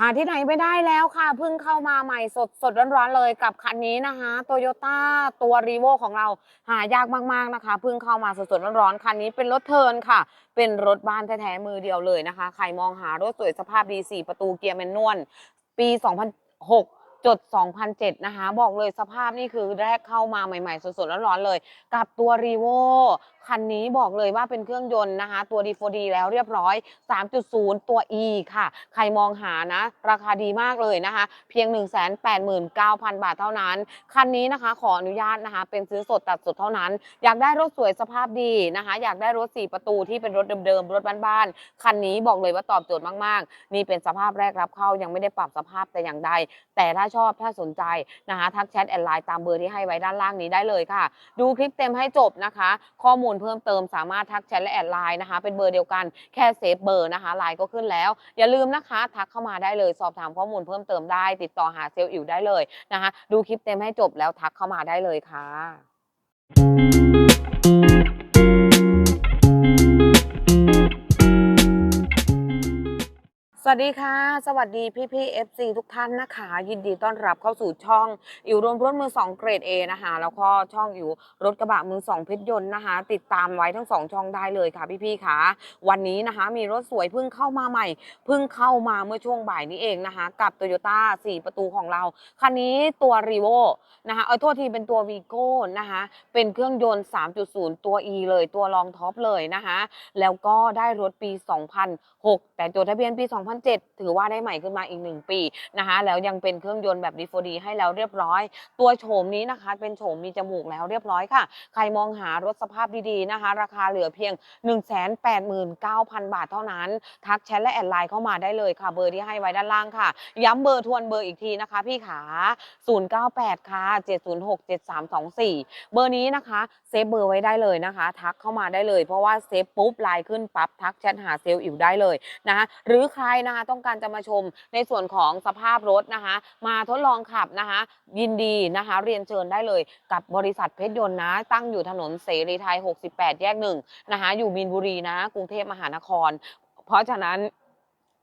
หาที่ไหนไม่ได้แล้วค่ะเพิ่งเข้ามาใหม่สดสดร้อนๆเลยกับคันนี้นะคะโตโยต้าตัวรีโวของเราหายากมากๆนะคะเพิ่งเข้ามาสดสดร้อนๆคันนี้เป็นรถเทิร์นค่ะ เป็นรถบ้านแท้ๆมือเดียวเลยนะคะ ใครมองหารถสวยสภาพดี 4 ประตูเกียร์แมนนวลปี 2006 จด2007นะคะ บอกเลยสภาพนี่คือแรกเข้ามาใหม่ๆ สดๆร้อนๆเลย กับตัวรีโวคันนี้บอกเลยว่าเป็นเครื่องยนต์นะคะ ตัว D4D แล้วเรียบร้อย 3.0 ตัว E ค่ะ ใครมองหานะ ราคาดีมากเลยนะคะ เพียง 189,000 บาทเท่านั้น คันนี้นะคะขออนุญาตนะคะ เป็นซื้อสดตัดสดเท่านั้น อยากได้รถสวยสภาพดีนะคะ อยากได้รถ 4 ประตูที่เป็นรถเดิมๆ รถบ้านๆ คันนี้บอกเลยว่าตอบโจทย์มากๆ นี่เป็นสภาพแรกรับเข้ายังไม่ได้ปรับสภาพแต่อย่างใด แต่ถ้าชอบถ้าสนใจนะคะทักแชทแอนไลน์ตามเบอร์ที่ให้ไว้ด้านล่างนี้ได้เลยค่ะ ดูคลิปเต็มให้จบนะคะ ข้อมูลเพิ่มเติมสามารถทักแชทและแอดไลน์นะคะ เป็นเบอร์เดียวกันแค่เซฟเบอร์นะคะไลน์ก็ขึ้นแล้ว อย่าลืมนะคะ ทักเข้ามาได้เลยสอบถามข้อมูลเพิ่มเติมได้ ติดต่อหาเซลล์อิ๋วได้เลยนะคะ ดูคลิปเต็มให้จบแล้วทักเข้ามาได้เลยค่ะ สวัสดีค่ะ สวัสดีพี่พี่ๆ FC ทุกท่านนะคะ ยินดีต้อนรับเข้าสู่ช่องอิวรวมรถมือสองเกรด A นะคะ แล้วก็ช่องอิวรถกระบะมือสองเพชรยนต์นะคะ ติดตามไว้ทั้งสองช่องได้เลยค่ะพี่พี่ค่ะวันนี้นะคะมีรถสวยเพิ่งเข้ามาใหม่เพิ่งเข้ามาเมื่อช่วงบ่ายนี้เองนะคะ กับ t o y ยต้า4ประตูของเรา คันนี้ตัว r ีโวนะคะเอาโทษทีเป็นตัววีโก้นะคะเป็นเครื่องยนต์ 3.0 ตัว E เลยตัวรองท็อปเลยนะคะแล้วก็ได้รถปี 2006 แต่จดทะเบียนปี2007 ถือว่าได้ใหม่ขึ้นมาอีก 1 ปีนะคะแล้วยังเป็นเครื่องยนต์แบบ D4D ให้แล้วเรียบร้อย ตัวโฉมนี้นะคะ เป็นโฉมมีจมูกแล้วเรียบร้อยค่ะ ใครมองหารถสภาพดีๆนะคะ ราคาเหลือเพียง 189,000 บาทเท่านั้น ทักแชทและแอดไลน์เข้ามาได้เลยค่ะ เบอร์ที่ให้ไว้ด้านล่างค่ะ ย้ำเบอร์ทวนเบอร์อีกทีนะคะ พี่ขา 098 ค่ะ 706 7324 เบอร์นี้นะคะเซฟเบอร์ไว้ได้เลยนะคะ ทักเข้ามาได้เลย เพราะว่าเซฟปุ๊บไลน์ขึ้นปั๊บทักแชทหาเซลล์อิ๋วได้เลยนะคะหรือใครนะคะ ต้องการจะมาชมในส่วนของสภาพรถนะคะ มาทดลองขับนะคะ ยินดีนะคะ เรียนเชิญได้เลยกับบริษัทเพชรยนต์นะ ตั้งอยู่ถนนเสรีไทย 68 แยกหนึ่งนะคะ อยู่มีนบุรีนะ กรุงเทพมหานคร เพราะฉะนั้น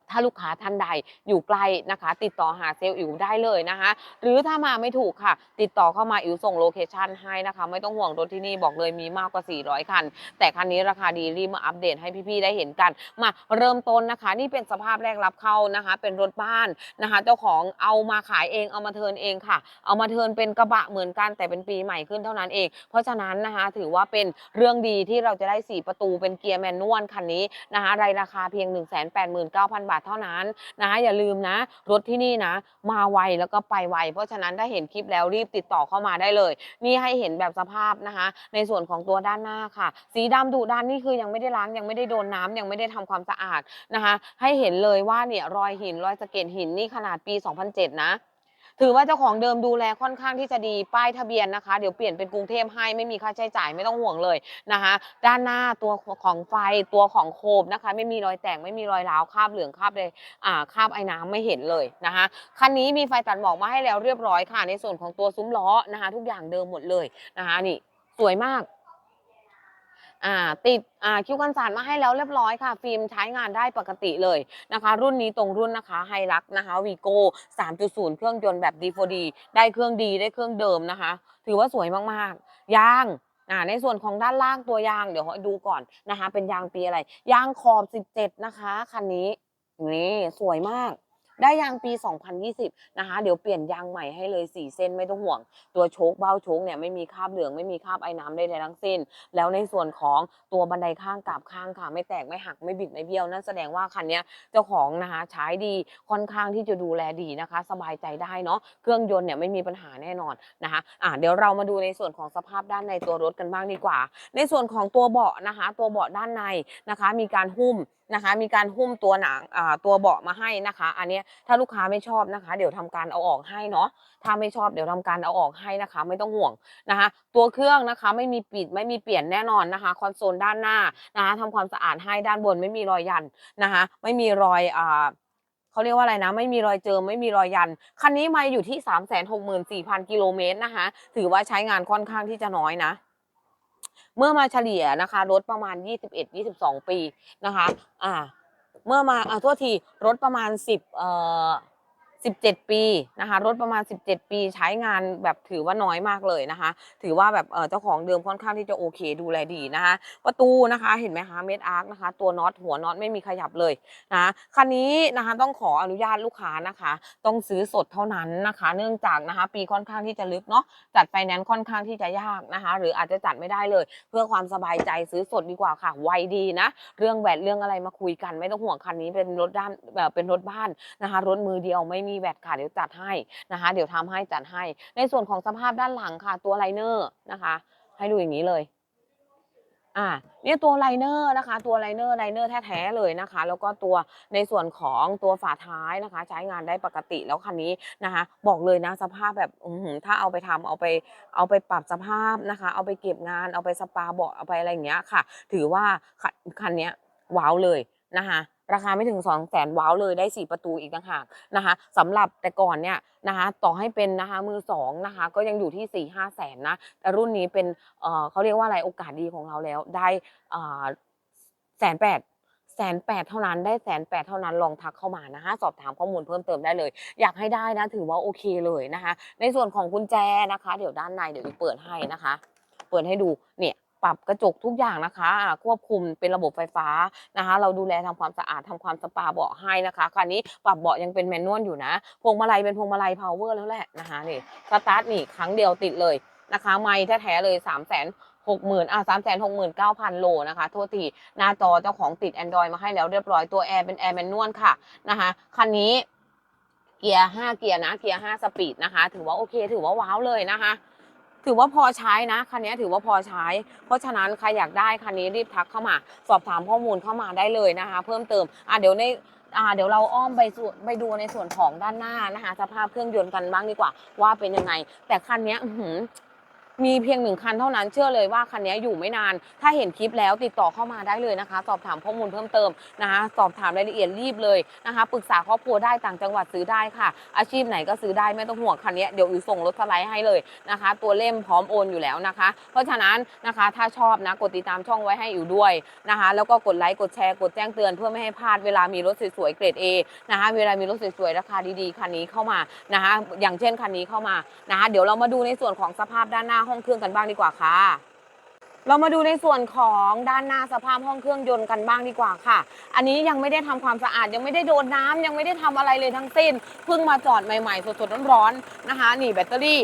ถ้าลูกค้าท่านใดอยู่ใกล้นะคะ ติดต่อหาเซลล์อิ๋วได้เลยนะคะ หรือถ้ามาไม่ถูกค่ะ ติดต่อเข้ามาอิ๋วส่งโลเคชันให้นะคะ ไม่ต้องห่วงรถที่นี่บอกเลยมีมากกว่า 400 คัน แต่คันนี้ราคาดีรีบมาอัปเดตให้พี่ๆได้เห็นกัน มาเริ่มต้นนะคะ นี่เป็นสภาพแรกรับเข้านะคะ เป็นรถบ้านนะคะ เจ้าของเอามาขายเองเอามาเทินเองค่ะ เอามาเทินเป็นกระบะเหมือนกันแต่เป็นปีใหม่ขึ้นเท่านั้นเอง เพราะฉะนั้นนะคะถือว่าเป็นเรื่องดีที่เราจะได้ 4 ประตูเป็นเกียร์แมนนวลคันนี้นะคะรายราคาเพียง 189,000 บาทเท่านั้นนะอย่าลืมนะ รถที่นี่นะ มาไวแล้วก็ไปไวเพราะฉะนั้นถ้าเห็นคลิปแล้วรีบติดต่อเข้ามาได้เลย นี่ให้เห็นแบบสภาพนะคะ ในส่วนของตัวด้านหน้าค่ะ สีดำดุดันนี่คือยังไม่ได้ล้างยังไม่ได้โดนน้ำยังไม่ได้ทำความสะอาดนะคะ ให้เห็นเลยว่าเนี่ยรอยหินรอยสะเก็ดหินนี่ขนาดปี 2007 นะ ถือว่าเจ้าของเดิมดูแลค่อนข้างที่จะดีป้ายทะเบียนนะคะ เดี๋ยวเปลี่ยนเป็นกรุงเทพให้ไม่มีค่าใช้จ่ายไม่ต้องห่วงเลยนะคะ ด้านหน้าตัวของไฟตัวของโคมนะคะ ไม่มีรอยแตกไม่มีรอยร้าวคราบเหลืองคราบเลยอ่าคราบไอ้น้ำไม่เห็นเลยนะคะคันนี้มีไฟตัดหมอกมาให้แล้วเรียบร้อยค่ะ ในส่วนของตัวซุ้มล้อนะคะ ทุกอย่างเดิมหมดเลยนะคะนี่สวยมาก อ่าติดอ่าคิวกันสานมาให้แล้วเรียบร้อยค่ะ ฟิล์มใช้งานได้ปกติเลยนะคะ รุ่นนี้ตรงรุ่นนะคะไฮรักนะคะวีโก้3.0 เครื่องยนต์แบบ D4D ได้เครื่องดีได้เครื่องเดิมนะคะ ถือว่าสวยมากๆยางอ่าในส่วนของด้านล่างตัวยางเดี๋ยวให้ดูก่อนนะคะ เป็นยางปีอะไร ยางขอบ 17 นะคะคันนี้นี่สวยมาก ได้ยางปี 2020 นะคะ เดี๋ยวเปลี่ยนยางใหม่ให้เลย 4 เส้นไม่ต้องห่วง ตัวโชคเบ้าโชคเนี่ยไม่มีคราบเหลืองไม่มีคราบไอ้น้ำใดๆทั้งสิ้น แล้วในส่วนของตัวบันไดข้างกับข้างค่ะ ไม่แตกไม่หักไม่บิดไม่เบี้ยวนั่นแสดงว่าคันนี้เจ้าของนะคะใช้ดีค่อนข้างที่จะดูแลดีนะคะ สบายใจได้เนาะเครื่องยนต์เนี่ยไม่มีปัญหาแน่นอนนะคะอ่าเดี๋ยวเรามาดูในส่วนของสภาพด้านในตัวรถกันบ้างดีกว่า ในส่วนของตัวเบาะนะคะ ตัวเบาะด้านในนะคะ มีการหุ้มนะคะมีการหุ้มตัวหนังอ่าตัวเบาะมาให้นะคะ อันนี้ยถ้าลูกค้าไม่ชอบนะคะ เดี๋ยวทำการเอาออกให้เนาะถ้าไม่ชอบเดี๋ยวทำการเอาออกให้นะคะ ไม่ต้องห่วงนะคะ ตัวเครื่องนะคะไม่มีปิดไม่มีเปลี่ยนแน่นอนนะคะคอนโซลด้านหน้านะคะทำความสะอาดให้ด้านบนไม่มีรอยยันนะคะ ไม่มีรอยอ่าเขาเรียกว่าอะไรนะ ไม่มีรอยเจิมไม่มีรอยยัน คันนี้มาอยู่ที่ 3 6 4 0 0 0 กิโลเมตรนะคะ ถือว่าใช้งานค่อนข้างที่จะน้อยนะ เมื่อมาเฉลี่ยนะคะ รถประมาณ 21-22 ปีนะคะ อ่า เมื่อมาเอ่อโทษทีรถประมาณ 10เอ่อ 17 ปีนะคะรถประมาณ 17 ปีใช้งานแบบถือว่าน้อยมากเลยนะคะ ถือว่าแบบเจ้าของเดิมค่อนข้างที่จะโอเคดูแลดีนะคะประตูนะคะเห็นไหมคะเม็ดอาร์คนะคะ ตัวน็อตหัวน็อตไม่มีขยับเลยนะคันนี้นะคะต้องขออนุญาตลูกค้านะคะ ต้องซื้อสดเท่านั้นนะคะ เนื่องจากนะคะปีค่อนข้างที่จะลึกเนาะจัดไฟแนนซ์ค่อนข้างที่จะยากนะคะ หรืออาจจะจัดไม่ได้เลย เพื่อความสบายใจซื้อสดดีกว่าค่ะไวดีนะ เรื่องแวดเรื่องอะไรมาคุยกันไม่ต้องห่วงคันนี้เป็นรถด้านแบบเป็นรถบ้านนะคะ รถมือเดียวไม่มีแวดค่ะเดี๋ยวจัดให้นะคะ เดี๋ยวทำให้จัดให้ ในส่วนของสภาพด้านหลังค่ะ ตัวไลเนอร์นะคะ ให้ดูอย่างนี้เลยอ่าเนี่ยตัวไลเนอร์นะคะ ตัวไลเนอร์ไลเนอร์แท้ๆเลยนะคะ แล้วก็ตัวในส่วนของตัวฝาท้ายนะคะ ใช้งานได้ปกติแล้วคันนี้นะคะ บอกเลยนะสภาพแบบอืถ้าเอาไปทำเอาไปเอาไปปรับสภาพนะคะ เอาไปเก็บงานเอาไปสปาเบาะเอาไปอะไรอย่างเงี้ยค่ะ ถือว่าคันนี้ว้าวเลย นะคะราคาไม่ถึง2 0 0แสนว้าวเลยได้ 4 ประตูอีกต่างหากนะคะสำหรับแต่ก่อนเนี่ยนะคะต่อให้เป็นนะคะมือสองนะคะก็ยังอยู่ที่4ี่ห้าแสนนะแต่รุ่นนี้เป็นเเขาเรียกว่าอะไรโอกาสดีของเราแล้วได้แสนแปดแสนแปดเท่านั้นได้แสนแปดเท่านั้นลองทักเข้ามานะคะสอบถามข้อมูลเพิ่มเติมได้เลย อยากให้ได้นะถือว่าโอเคเลยนะคะ ในส่วนของกุญแจนะคะ เดี๋ยวด้านในเดี๋ยวอีเปิดให้นะคะ เปิดให้ดูเนี่ย ปรับกระจกทุกอย่างนะคะ ควบคุมเป็นระบบไฟฟ้านะคะ เราดูแลทำความสะอาดทำความสปาเบาะให้นะคะคันนี้ปรับเบาะยังเป็นแมนนวลอยู่นะ พวงมาลัยเป็นพวงมาลัยพาวเวอร์แล้วแหละนะคะนี่สตาร์ทนี่ครั้งเดียวติดเลยนะคะ ไม่แท้ๆเลย3 0 0 0 0 0หกหมื่นอะสามแสนหกหมื่นเก้าพันโลนะคะ โทษทีหน้าจอเจ้าของติด Android มาให้แล้วเรียบร้อยตัวแอร์เป็นแอร์แมนนวลค่ะนะคะคันนี้เกียร์ห้าเกียร์นะเกียร์ห้าสปีดนะคะ ถือว่าโอเค ถือว่าว้าวเลยนะคะ ถือว่าพอใช้นะคันนี้ถือว่าพอใช้ เพราะฉะนั้นใครอยากได้คันนี้รีบทักเข้ามา สอบถามข้อมูลเข้ามาได้เลยนะคะ เพิ่มเติมอะเดี๋ยวในอ่าเดี๋ยวเราอ้อมไปส่วนไปดูในส่วนของด้านหน้านะคะสภาพเครื่องยนต์กันบ้างดีกว่า ว่าเป็นยังไง แต่คันนี้อื มีเพียงหนึ่งคันเท่านั้นเชื่อเลยว่าคันนี้อยู่ไม่นาน ถ้าเห็นคลิปแล้วติดต่อเข้ามาได้เลยนะคะ สอบถามข้อมูลเพิ่มเติมนะคะ สอบถามรายละเอียดรีบเลยนะคะปรึกษาครอบครัวได้ต่างจังหวัดซื้อได้ค่ะ อาชีพไหนก็ซื้อได้ไม่ต้องห่วงคันนี้เดี๋ยวอิวส่งรถสไลด์ให้เลยนะคะ ตัวเล่มพร้อมโอนอยู่แล้วนะคะ เพราะฉะนั้นนะคะถ้าชอบนะกดติดตามช่องไว้ให้อิวด้วยนะคะ แล้วก็กดไลค์กดแชร์กดแจ้งเตือนเพื่อไม่ให้พลาดเวลามีรถสวยๆเกรด A นะคะเวลามีรถสวยๆราคาดีๆคันนี้เข้ามานะคะอย่างเช่นคันนี้เข้ามานะคะเดี๋ยวเรามาดูในส่วนของสภาพด้านหน้าห้องเครื่องกันบ้างดีกว่าค่ะ เรามาดูในส่วนของด้านหน้าสภาพห้องเครื่องยนต์กันบ้างดีกว่าค่ะ อันนี้ยังไม่ได้ทำความสะอาด ยังไม่ได้โดนน้ำยังไม่ได้ทำอะไรเลยทั้งสิ้น เพิ่งมาจอดใหม่ๆ สดๆร้อนๆนะคะ นี่แบตเตอรี่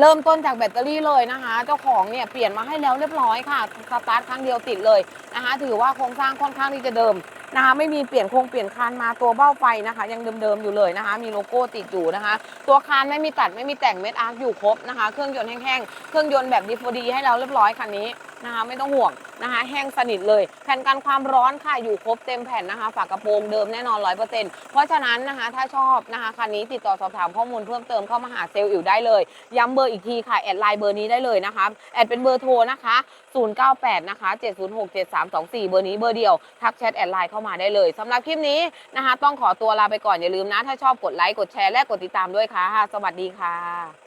เริ่มต้นจากแบตเตอรี่เลยนะคะ เจ้าของเนี่ยเปลี่ยนมาให้แล้วเรียบร้อยค่ะ สตาร์ทครั้งเดียวติดเลยนะคะ ถือว่าโครงสร้างค่อนข้างที่จะเดิม นะคะไม่มีเปลี่ยนโครงเปลี่ยนคานมาตัวเบ้าไฟนะคะ ยังเดิมๆอยู่เลยนะคะ มีโลโก้ติดอยู่นะคะ ตัวคานไม่มีตัดไม่มีแต่งเม็ดอาร์คอยู่ครบนะคะ เครื่องยนต์แห้งๆเครื่องยนต์แบบดีฟดีให้เราเรียบร้อยคันนี้ นะคะ ไม่ต้องห่วงนะคะ แห้งสนิทเลย แผ่นกันความร้อนค่ะอยู่ครบเต็มแผ่นนะคะ ฝากระโปรงเดิมแน่นอนร้อยเปอร์เซ็นต์เพราะฉะนั้นนะคะถ้าชอบนะคะคันนี้ติดต่อสอบถามข้อมูลเพิ่มเติมเข้ามาหาเซลล์อิ๋วได้เลย ย้ำเบอร์อีกทีค่ะแอดไลน์เบอร์นี้ได้เลยนะคะแอดเป็นเบอร์โทรนะคะ098นะคะ706 7324 เบอร์นี้เบอร์เดียวทักแชทแอดไลน์เข้ามาได้เลยสำหรับคลิปนี้นะคะ ต้องขอตัวลาไปก่อนอย่าลืมนะ ถ้าชอบกดไลค์กดแชร์และกดติดตามด้วยค่ะ สวัสดีค่ะ